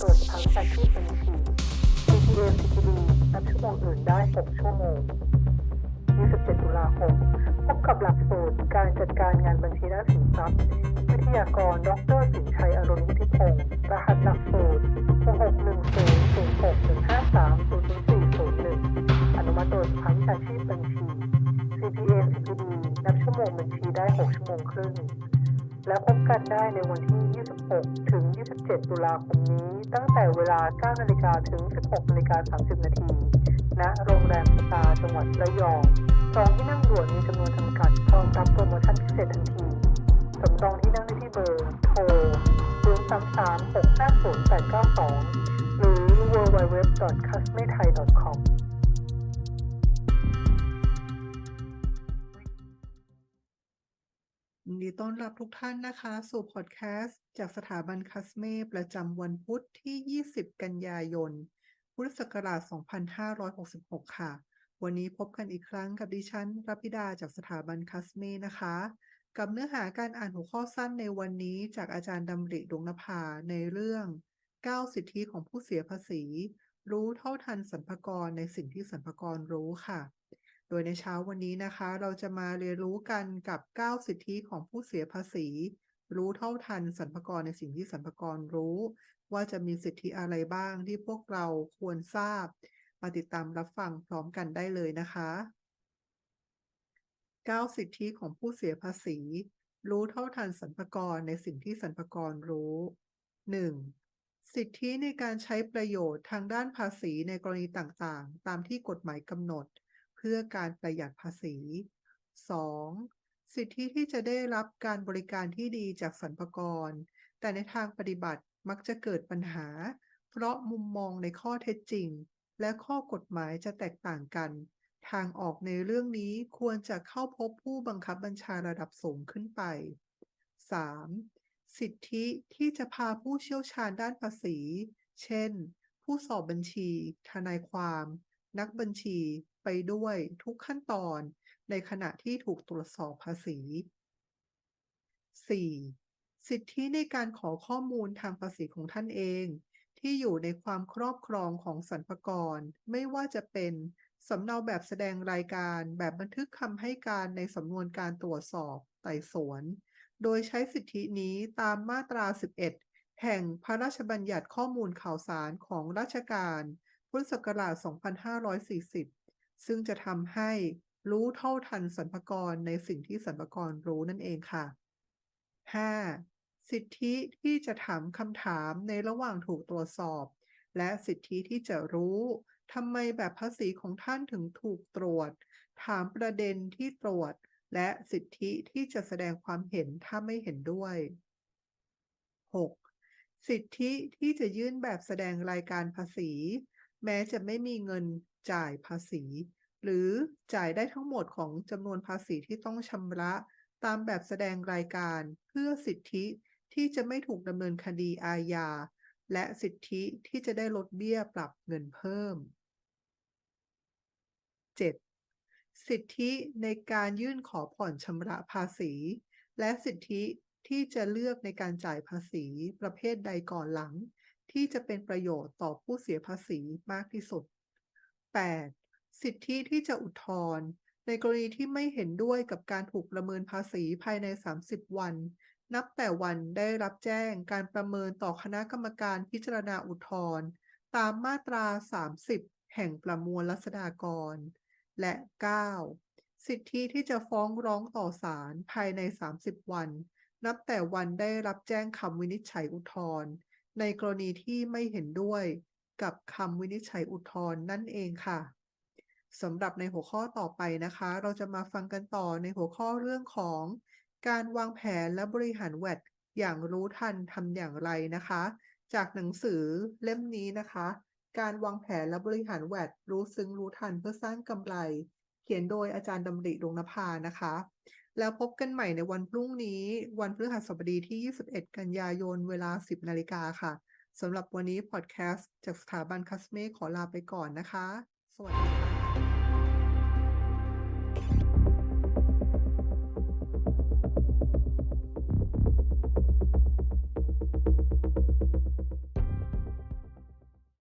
ตรวจทั้งอาชีพบัญชี CPA CPD นับชั่วโมงอื่นได้ 6 ชั่วโมง 27 ตุลาคม พบกับหลักสูตรการจัดการงานบัญชีและสินทรัพย์ วิทยากร ดรสินชัยอรุณวุฒิพงศ์รหัสหลักสูตร6100615300401อนุมัติโดยสภาวิชาชีพบัญชี CPA CPD นับชั่วโมงบัญชีได้ 6 ชั่วโมงครึ่ง และพบกันได้ในวันที่ 26 ถึง 27 ตุลาคมนี้ ตั้งแต่เวลา 9 นาฬิกาถึง 16 นาฬิกา 30 นาที ณ โรงแรมสตาร์จังหวัดระยองจองที่นั่งด่วนมีจำนวนจำกัดพร้อมรับโปรโมชั่นพิเศษทันทีสำรองที่นั่งได้ที่เบอร์ โทร 033-650-892 หรือ www.customethai.com ยินดีต้อนรับทุกท่านนะคะ สู่พอดแคสต์จากสถาบันคัสเมประจำวันพุธที่ 20 กันยายน พุทธศักราช 2566 ค่ะ วันนี้พบกันอีกครั้งกับดิฉันรับพิดาจากสถาบันคัสเมนะคะ กับเนื้อหาการอ่านหัวข้อสั้นในวันนี้จากอาจารย์ดำริดวงนภาในเรื่อง 9 สิทธิของผู้เสียภาษี รู้เท่าทันสรรพากรในสิ่งที่สรรพากรรู้ค่ะ โดยในเช้าวันนี้นะคะ เราจะมาเรียนรู้กันกับ 9 สิทธิของผู้เสียภาษี รู้เท่าทันสรรพากรในสิ่งที่สรรพากรรู้ ว่าจะมีสิทธิอะไรบ้างที่พวกเราควรทราบ มาติดตามรับฟังพร้อมกันได้เลยนะคะ 9 สิทธิของผู้เสียภาษี รู้เท่าทันสรรพากรในสิ่งที่สรรพากรรู้ 1. สิทธิในการใช้ประโยชน์ทางด้านภาษีในกรณีต่างๆ ตามที่กฎหมายกำหนด พื่อการประหยัดภาษี 2. สิทธิที่จะได้รับการบริการที่ดีจากสรรพากร แต่ในทางปฏิบัติมักจะเกิดปัญหา เพราะมุมมองในข้อเท็จจริง และข้อกฎหมายจะแตกต่างกัน ทางออกในเรื่องนี้ควรจะเข้าพบผู้บังคับบัญชาระดับสูงขึ้นไป 3. สิทธิที่จะพาผู้เชี่ยวชาญด้านภาษี เช่น ผู้สอบบัญชี ทนายความ นักบัญชี ไปด้วยทุกขั้นตอนในขณะที่ถูกตรวจสอบภาษี 4. สิทธิในการขอข้อมูลทางภาษีของท่านเอง ที่อยู่ในความครอบครองของสรรพากร ไม่ว่าจะเป็นสำเนาแบบแสดงรายการแบบบันทึกคำให้การในสำนวนการตรวจสอบไต่สวน โดยใช้สิทธินี้ตามมาตรา 11 แห่งพระราชบัญญัติข้อมูลข่าวสารของราชการ พุทธศักราช 2540 ซึ่งจะทำให้รู้เท่าทันสรรพากรในสิ่งที่สรรพากรรู้นั่นเองค่ะ 5. สิทธิที่จะถามคำถามในระหว่างถูกตรวจสอบ และสิทธิที่จะรู้ทำไมแบบภาษีของท่านถึงถูกตรวจ ถามประเด็นที่ตรวจ และสิทธิที่จะแสดงความเห็นถ้าไม่เห็นด้วย 6. สิทธิที่จะยื่นแบบแสดงรายการภาษี แม้จะไม่มีเงินจ่ายภาษี หรือจ่ายได้ทั้งหมดของจำนวนภาษีที่ต้องชำระตามแบบแสดงรายการเพื่อสิทธิที่จะไม่ถูกดำเนินคดีอาญา และสิทธิที่จะได้ลดเบี้ยปรับเงินเพิ่ม 7. สิทธิในการยื่นขอผ่อนชำระภาษี และสิทธิที่จะเลือกในการจ่ายภาษีประเภทใดก่อนหลัง ที่จะเป็นประโยชน์ต่อผู้เสียภาษีมากที่สุด 8. สิทธิที่จะอุทธรณ์ในกรณีที่ไม่เห็นด้วยกับการถูกประเมินภาษีภายใน 30 วัน นับแต่วันได้รับแจ้งการประเมินต่อคณะกรรมการพิจารณาอุทธรณ์ตามมาตรา 30 แห่งประมวลรัษฎากร และ 9. สิทธิที่จะฟ้องร้องต่อศาลภายใน 30 วัน นับแต่วันได้รับแจ้งคำวินิจฉัยอุทธรณ์ ในกรณีที่ไม่เห็นด้วยกับคำวินิจฉัยอุทธรณ์นั่นเองค่ะสำหรับในหัวข้อต่อไปนะคะ เราจะมาฟังกันต่อในหัวข้อเรื่องของ การวางแผนและบริหารแวดอย่างรู้ทันทำอย่างไรนะคะ จากหนังสือเล่มนี้นะคะ การวางแผนและบริหารแวดรู้ซึ้งรู้ทันเพื่อสร้างกำไร เขียนโดยอาจารย์ดำริดวงนภานะคะ แล้วพบกันใหม่ในวันพรุ่งนี้ วันพฤหัสบดีที่ 21 กันยายนเวลา 10 นาฬิกาค่ะสำหรับวันนี้พอดแคสต์จากสถาบันคัสเม่ขอลาไปก่อนนะคะ สวัสดีค่ะ